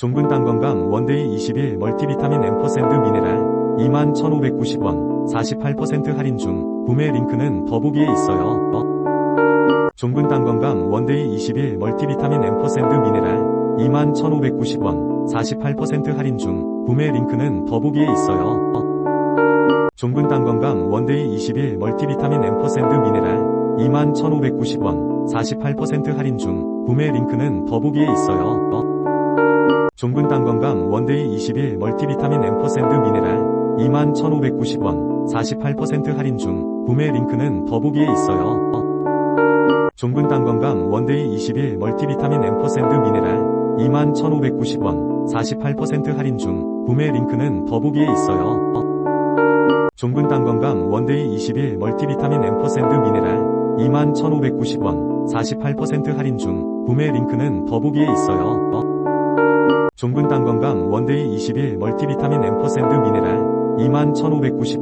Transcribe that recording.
종근당 건강 원데이 20일 멀티비타민 앰퍼샌드 미네랄 21,590원 48% 할인 중 구매 링크는 더보기에 있어요. 어? 종근당 건강 원데이 20일 멀티비타민 앰퍼샌드 미네랄 21,590원 48% 할인 중 구매 링크는 더보기에 있어요. 어? 종근당 건강 원데이 20일 멀티비타민 앰퍼샌드 미네랄 21,590원 48% 할인 중 구매 링크는 더보기에 있어요. 어? 종근당 건강 원데이 20일 멀티비타민 앰퍼샌드 미네랄 21,590원 48% 할인 중 구매 링크는 더보기에 있어요. 어? 종근당 건강 원데이 20일 멀티비타민 앰퍼샌드 미네랄 21,590원 48% 할인 중 구매 링크는 더보기에 있어요. 어? 종근당 건강 원데이 20일 멀티비타민 앰퍼샌드 미네랄 21,590원 48% 할인 중 구매 링크는 더보기에 있어요. 어? 종근당 건강 원데이 20일 멀티비타민 앰퍼샌드 미네랄 21,590원